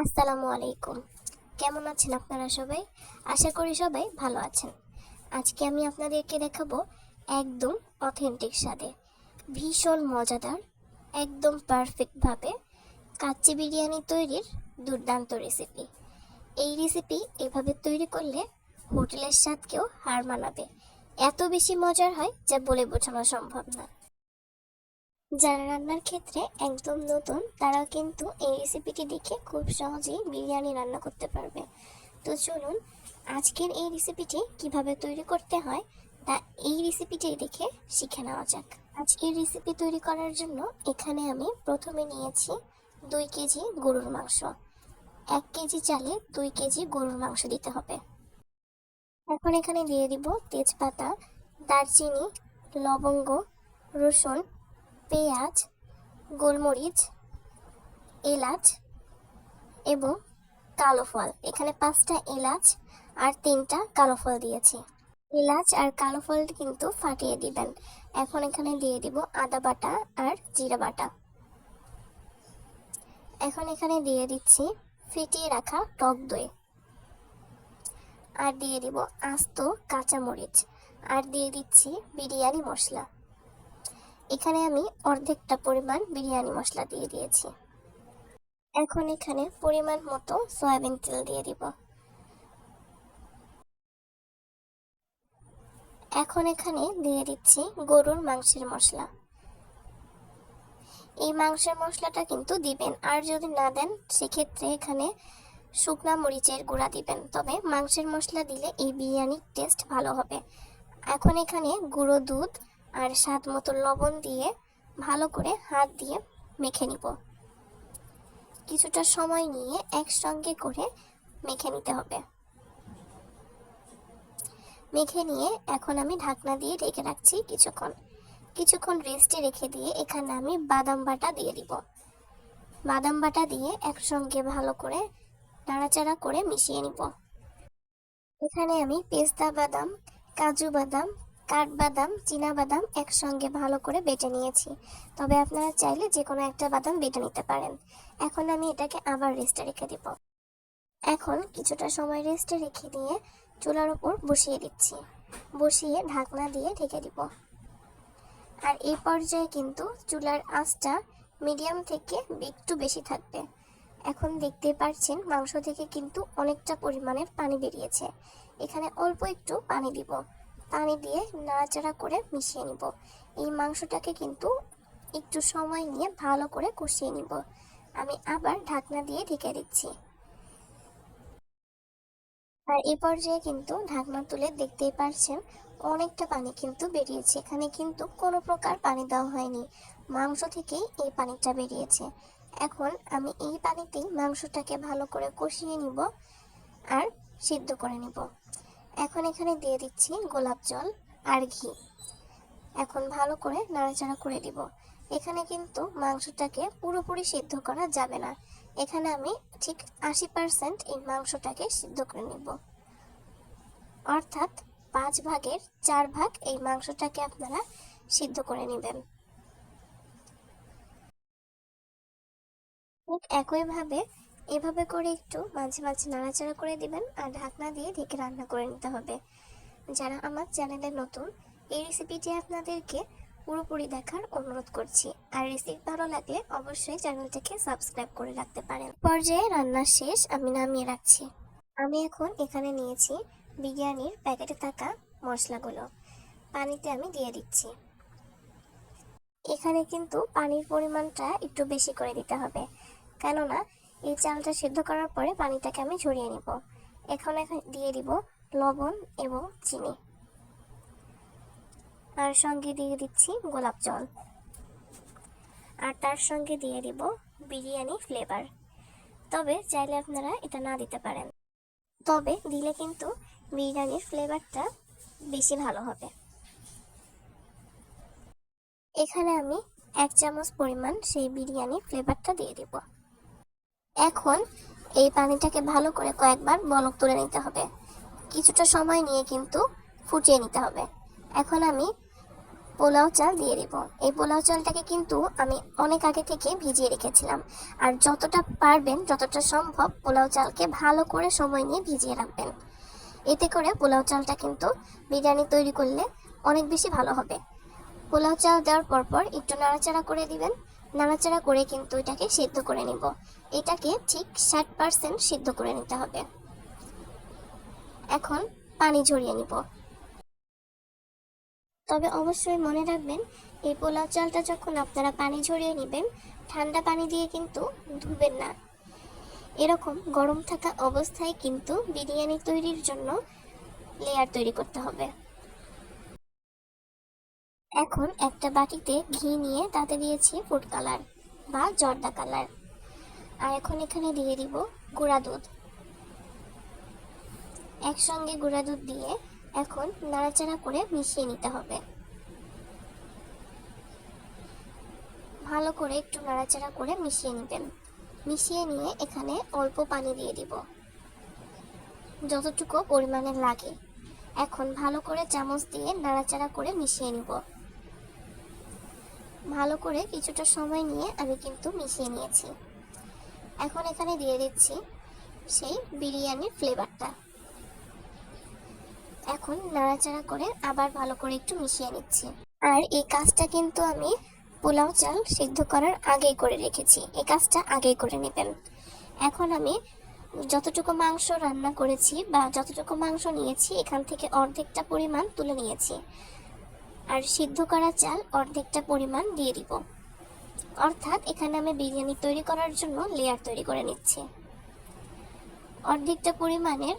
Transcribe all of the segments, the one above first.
আসসালামু আলাইকুম। কেমন আছেন আপনারা সবাই? আশা করি সবাই ভালো আছেন। আজকে আমি আপনাদেরকে দেখাবো একদম অথেন্টিক স্বাদে। ভীষণ মজাদার, একদম পারফেক্টভাবে কাচ্চি বিরিয়ানি তৈরির দুর্দান্ত রেসিপি। এই রেসিপি এভাবে তৈরি করলে হোটেলের স্বাদকেও হার মানাবে। এত বেশি মজার হয় যা বলে বোঝানো সম্ভব না। যারা রান্নার ক্ষেত্রে একদম নতুন তারা কিন্তু এই রেসিপিটি দেখে খুব সহজেই বিরিয়ানি রান্না করতে পারবে। তো চলুন, আজকের এই রেসিপিটি কীভাবে তৈরি করতে হয়, তা এই রেসিপিটি দেখে শিখে নেওয়া যাক। আজকের রেসিপি তৈরি করার জন্য এখানে আমি প্রথমে নিয়েছি দুই কেজি গরুর মাংস। এক কেজি চালে দুই কেজি গরুর মাংস দিতে হবে। এখন এখানে দিয়ে দিব তেজপাতা, দারচিনি, লবঙ্গ, রসুন পেঁয়াজ, গোলমরিচ, এলাচ এবং কালো ফল। এখানে পাঁচটা এলাচ আর তিনটা কালো ফল দিয়েছি। এলাচ আর কালো ফল কিন্তু ফাটিয়ে দিবেন। এখন এখানে দিয়ে দিব আদা বাটা আর জিরা বাটা। এখন এখানে দিয়ে দিচ্ছি ফিটিয়ে রাখা টক দই। আর দিয়ে দিব আস্ত কাঁচামরিচ। আর দিয়ে দিচ্ছি বিরিয়ানি মশলা। এখানে আমি অর্ধেকটা পরিমাণ বিরিয়ানি মশলা দিয়ে দিয়েছি। এখন এখানে পরিমাণ মতো সয়াবিন তেল দিয়ে দিব। এখন এখানে দিয়ে দিচ্ছি গরুর মাংসের মশলা। এই মাংসের মশলাটা কিন্তু দিবেন, আর যদি না দেন সেক্ষেত্রে এখানে শুকনা মরিচের গুঁড়া দিবেন। তবে মাংসের মশলা দিলে এই বিরিয়ানির টেস্ট ভালো হবে। এখন এখানে গুঁড়ো দুধ আর স্বাদ মতো লবণ দিয়ে ভালো করে হাত দিয়ে মেখে নিব। কিছুটা সময় নিয়ে একসঙ্গে করে মেখে নিতে হবে। মেখে নিয়ে এখন আমি ঢাকনা দিয়ে ঢেকে রাখছি কিছুক্ষণ। কিছুক্ষণ রেস্টে রেখে দিয়ে এখানে আমি বাদাম বাটা দিয়ে দিব। বাদাম বাটা দিয়ে একসঙ্গে ভালো করে নাড়াচাড়া করে মিশিয়ে নিব। এখানে আমি পেস্তা বাদাম, কাজু বাদাম কাঠবাদাম বাদাম একসঙ্গে ভালো করে বেটে নিয়েছি। তবে আপনারা চাইলে যে কোনো একটা বাদাম বেটে নিতে পারেন। এখন আমি এটাকে আবার রেস্টে রেখে দিব। এখন কিছুটা সময় রেস্টে রেখে দিয়ে চুলার উপর বসিয়ে দিচ্ছি। বসিয়ে ঢাকনা দিয়ে ঢেকে দিব। আর এই পর্যায়ে কিন্তু চুলার আঁচটা মিডিয়াম থেকে একটু বেশি থাকবে। এখন দেখতে পাচ্ছেন মাংস থেকে কিন্তু অনেকটা পরিমাণের পানি বেরিয়েছে। এখানে অল্প একটু পানি দিব। পানি দিয়ে নাড়াচাড়া করে মিশিয়ে নিব। এই মাংসটাকে কিন্তু একটু সময় নিয়ে ভালো করে কষিয়ে নিব। আমি আবার ঢাকনা দিয়ে ঢেকে দিচ্ছি। আর এই পর্যায়ে কিন্তু ঢাকনা তুলে দেখতেই পারছেন, অনেকটা পানি কিন্তু বেরিয়েছে। এখানে কিন্তু কোনো প্রকার পানি দেওয়া হয়নি। মাংস থেকেই এই পানিটা বেরিয়েছে। এখন আমি এই পানিতেই মাংসটাকে ভালো করে কষিয়ে নিব আর সিদ্ধ করে নিব। এখন এখানে দিয়ে দিচ্ছি গোলাপ জল আর ঘি। এখন ভালো করে নাড়াচাড়া করে দিব এখানে কিন্তু মাংসটাকে পুরোপুরি সিদ্ধ করা যাবে না। এখানে আমি ঠিক আশি পার্সেন্ট এই মাংসটাকে সিদ্ধ করে নিব। অর্থাৎ পাঁচ ভাগের চার ভাগ এই মাংসটাকে আপনারা সিদ্ধ করে নেবেন। একইভাবে এভাবে করে একটু মাঝে মাঝে নাড়াচাড়া করে দিবেন আর ঢাকনা দিয়ে ঢেকে রান্না করে নিতে হবে। যারা আমার চ্যানেলে নতুন, এই রেসিপিটি আপনাদেরকে পুরোপুরি দেখার অনুরোধ করছি। আর রেসিপি ভালো লাগলে অবশ্যই চ্যানেলটিকে সাবস্ক্রাইব করে রাখতে পারেন। পর্যায়ে রান্না শেষ, আমি নামিয়ে রাখছি। আমি এখন এখানে নিয়েছি বিরিয়ানির প্যাকেটে থাকা মশলাগুলো। পানিতে আমি দিয়ে দিচ্ছি। এখানে কিন্তু পানির পরিমাণটা একটু বেশি করে দিতে হবে। কেননা এই চালটা সিদ্ধ করার পরে পানিটাকে আমি ঝরিয়ে নিব। এখন এখন দিয়ে দিব লবণ এবং চিনি। আর সঙ্গে দিয়ে দিচ্ছি গোলাপ জল। আর তার সঙ্গে দিয়ে দিব বিরিয়ানি ফ্লেভার তবে চাইলে আপনারা এটা না দিতে পারেন। তবে দিলে কিন্তু বিরিয়ানির ফ্লেভারটা বেশি ভালো হবে। এখানে আমি এক চামচ পরিমাণ সেই বিরিয়ানি ফ্লেভারটা দিয়ে দিব। এখন এই পানিটাকে ভালো করে কয়েকবার বলক তুলে নিতে হবে। কিছুটা সময় নিয়ে কিন্তু ফুটিয়ে নিতে হবে। এখন আমি পোলাও চাল দিয়ে দিব। এই পোলাও চালটাকে কিন্তু আমি অনেক আগে থেকে ভিজিয়ে রেখেছিলাম। আর যতটা পারবেন, যতটা সম্ভব পোলাও চালকে ভালো করে সময় নিয়ে ভিজিয়ে রাখবেন। এতে করে পোলাও চালটা কিন্তু বিরিয়ানি তৈরি করলে অনেক বেশি ভালো হবে। পোলাও চাল দেওয়ার পরপর একটু নাড়াচাড়া করে দিবেন। নাড়াচাড়া করে কিন্তু এটাকে সিদ্ধ করে নিব। এটাকে ঠিক ষাট পার্সেন্ট সিদ্ধ করে নিতে হবে। এখন পানি ঝরিয়ে নিব। তবে অবশ্যই মনে রাখবেন, এই পোলাও চালটা যখন আপনারা পানি ঝরিয়ে নেবেন, ঠান্ডা পানি দিয়ে কিন্তু ধুবেন না। এরকম গরম থাকা অবস্থায় কিন্তু বিরিয়ানি তৈরির জন্য লেয়ার তৈরি করতে হবে। এখন একটা বাটিতে ঘি নিয়ে তাতে দিয়েছি ফুড কালার বা জর্দা কালার আর এখন এখানে দিয়ে দিব গুঁড়া দুধ। একসঙ্গে গুঁড়া দুধ দিয়ে এখন নাড়াচাড়া করে মিশিয়ে নিতে হবে। ভালো করে একটু নাড়াচাড়া করে মিশিয়ে নেবেন। মিশিয়ে নিয়ে এখানে অল্প পানি দিয়ে দিব। যতটুকু পরিমাণে লাগে। এখন ভালো করে চামচ দিয়ে নাড়াচাড়া করে মিশিয়ে নিব। ভালো করে কিছুটা সময় নিয়ে আমি কিন্তু মিশিয়ে নিয়েছি। এখন এখানে দিয়ে দিচ্ছি সেই বিরিয়ানির ফ্লেভারটা এখন নাড়াচাড়া করে আবার ভালো করে একটু মিশিয়ে নিচ্ছি। আর এই কাজটা কিন্তু আমি পোলাও চাল সিদ্ধ করার আগেই করে রেখেছি। এই কাজটা আগেই করে নেবেন। এখন আমি যতটুকু মাংস রান্না করেছি বা যতটুকু মাংস নিয়েছি, এখান থেকে অর্ধেকটা পরিমাণ তুলে নিয়েছি। আর সিদ্ধ করা চাল অর্ধেকটা পরিমাণ দিয়ে দিব। অর্থাৎ এখানে আমি বিরিয়ানি তৈরি করার জন্য লেয়ার তৈরি করে নিচ্ছি। অর্ধেকটা পরিমাণের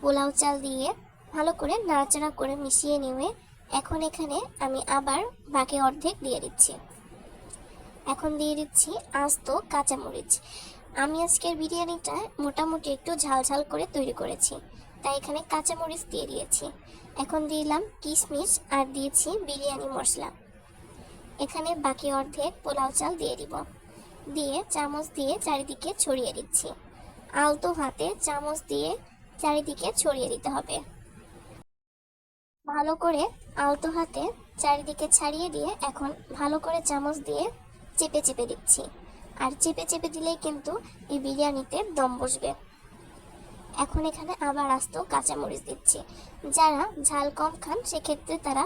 পোলাও চাল দিয়ে ভালো করে নাড়াচাড়া করে মিশিয়ে নিয়ে এখন এখানে আমি আবার বাকি অর্ধেক দিয়ে দিচ্ছি। এখন দিয়ে দিচ্ছি আস্ত কাঁচামরিচ। আমি আজকের বিরিয়ানিটা মোটামুটি একটু ঝাল ঝাল করে তৈরি করেছি, তাই এখানে কাঁচামরিচ দিয়ে দিয়েছি। এখন দিলাম কিশমিশ আর দিয়েছি বিরিয়ানি মশলা। এখানে বাকি অর্ধেক পোলাও চাল দিয়ে দিব। দিয়ে চামচ দিয়ে চারিদিকে ছড়িয়ে দিচ্ছি। আলতো হাতে চামচ দিয়ে চারিদিকে ছড়িয়ে দিতে হবে। ভালো করে আলতো হাতে চারিদিকে ছাড়িয়ে দিয়ে এখন ভালো করে চামচ দিয়ে চেপে চেপে দিচ্ছি। আর চেপে চেপে দিলেই কিন্তু এই বিরিয়ানিতে দম বসবে। এখন এখানে আবার আস্ত কাঁচামরিচ দিচ্ছি। যারা ঝাল কম খান, সেক্ষেত্রে তারা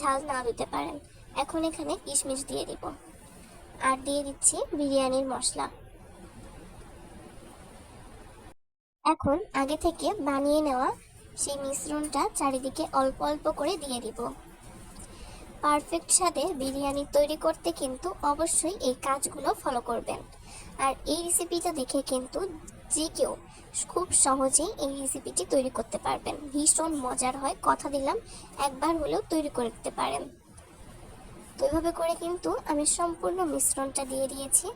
ঝাল না দিতে পারেন। এখন এখানে কিশমিশ দিয়ে দিব। আর দিয়ে দিচ্ছি বিরিয়ানির মশলা। এখন আগে থেকে বানিয়ে নেওয়া সেই মিশ্রণটা চারিদিকে অল্প অল্প করে দিয়ে দিব। পারফেক্ট স্বাদে বিরিয়ানি তৈরি করতে কিন্তু অবশ্যই এই কাজগুলো ফলো করবেন। আর এই রেসিপিটা দেখে কিন্তু যে কেউ খুব সহজেই এই রেসিপিটি তৈরি করতে পারবেন। ভীষণ মজার হয়, কথা দিলাম, একবার হলেও তৈরি করতে পারেন। তো এইভাবে করে কিন্তু আমি সম্পূর্ণ মিশ্রণটা দিয়ে দিয়েছি।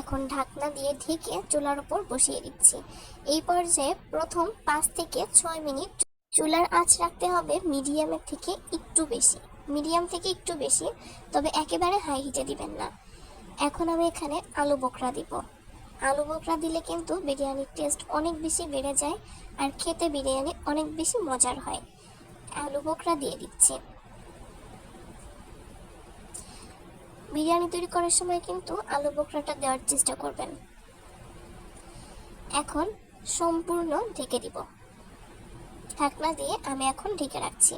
এখন ঢাকনা দিয়ে ঢেকে চুলার উপর বসিয়ে দিচ্ছি। এই পর্যায়ে প্রথম পাঁচ থেকে ছয় মিনিট চুলার আঁচ রাখতে হবে মিডিয়ামের থেকে একটু বেশি। মিডিয়াম থেকে একটু বেশি, তবে একেবারে হাই হিটে দিবেন না। এখন আমি এখানে আলু বোখরা দিব। আলু বোখরা দিলে কিন্তু বিরিয়ানির টেস্ট অনেক বেশি বেড়ে যায় আর খেতে বিরিয়ানি অনেক বেশি মজার হয়। আলু বোখরা দিয়ে দিচ্ছি। বিরিয়ানি তৈরি করার সময় কিন্তু আলু বোখরাটা দেওয়ার চেষ্টা করবেন। এখন সম্পূর্ণ ঢেকে দিব। ঢাকনা দিয়ে আমি এখন ঢেকে রাখছি।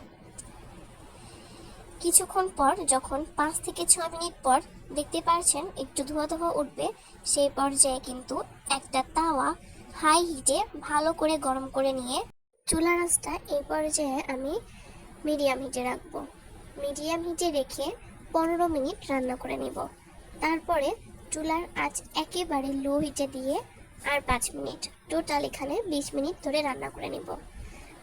কিছুক্ষণ পর, যখন পাঁচ থেকে ছয় মিনিট পর দেখতে পারছেন একটু ধোয়া ধোয়া উঠবে সেই পর্যায়ে কিন্তু একটা তাওয়া হাই হিটে ভালো করে গরম করে নিয়ে চুলা রাসটা এই পর্যায়ে আমি মিডিয়াম হিটে রাখব। মিডিয়াম হিটে রেখে পনেরো মিনিট রান্না করে নিব। তারপরে চুলার আঁচ একেবারে লো হিটে দিয়ে আর পাঁচ মিনিট টোটাল এখানে বিশ মিনিট ধরে রান্না করে নিব।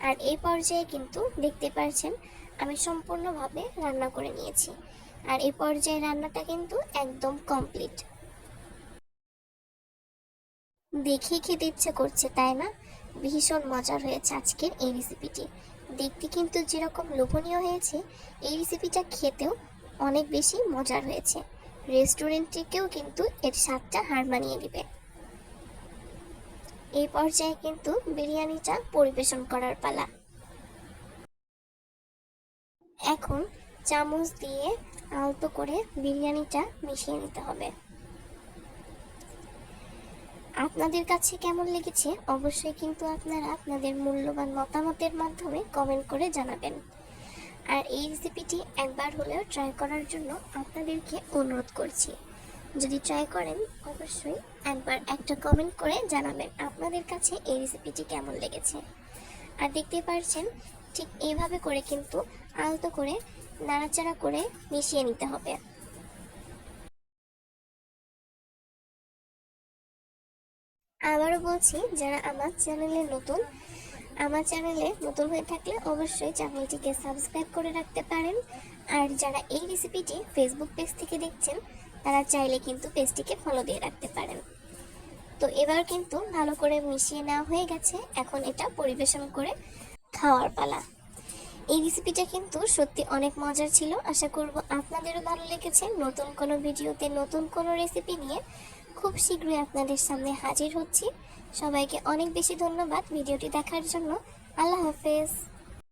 আর এই পর্যায়ে কিন্তু দেখতে পাচ্ছেন আমি সম্পূর্ণভাবে রান্না করে নিয়েছি। আর এই পর্যায়ে রান্নাটা কিন্তু একদম কমপ্লিট দেখেই খেতে ইচ্ছে করছে, তাই না? ভীষণ মজার হয়েছে আজকের এই রেসিপিটি দেখতে কিন্তু যেরকম লোভনীয় হয়েছে, এই রেসিপিটা খেতেও অনেক বেশি মজার হয়েছে। রেস্টুরেন্টটিকেও কিন্তু এর স্বাদটা হার মানিয়ে দিবে এই পর্যায়ে কিন্তু বিরিয়ানিটা পরিবেশন করার পালা। এখন চামচ দিয়ে আলতো করে বিরিয়ানিটা মিশিয়ে নিতে হবে। আপনাদের কাছে কেমন লেগেছে অবশ্যই কিন্তু আপনারা আপনাদের মূল্যবান মতামতের মাধ্যমে কমেন্ট করে জানাবেন। আর এই রেসিপিটি একবার হলেও ট্রাই করার জন্য আপনাদেরকে অনুরোধ করছি। যদি ট্রাই করেন, অবশ্যই একবার একটা কমেন্ট করে জানাবেন আপনাদের কাছে এই রেসিপিটি কেমন লেগেছে। আর দেখতে পারছেন ঠিক এইভাবে করে কিন্তু আলতো করে, নাড়াচাড়া করে মিশিয়ে নিতে হবে। আবারও বলছি, যারা আমার চ্যানেলে নতুন, আমার চ্যানেলে নতুন হয়ে থাকলে অবশ্যই চ্যানেলটিকে সাবস্ক্রাইব করে রাখতে পারেন। আর যারা এই রেসিপিটি ফেসবুক পেজ থেকে দেখছেন, তারা চাইলে কিন্তু পেজটিকে ফলো দিয়ে রাখতে পারেন। তো এবার কিন্তু ভালো করে মিশিয়ে নেওয়া হয়ে গেছে। এখন এটা পরিবেশন করে খাওয়ার পালা। এই রেসিপিটা কিন্তু সত্যি অনেক মজার ছিল। আশা করব আপনাদেরও ভালো লেগেছে। নতুন কোনো ভিডিওতে নতুন কোনো রেসিপি নিয়ে খুব শীঘ্রই আপনাদের সামনে হাজির হচ্ছি। সবাইকে অনেক বেশি ধন্যবাদ ভিডিওটি দেখার জন্য। আল্লাহ হাফেজ।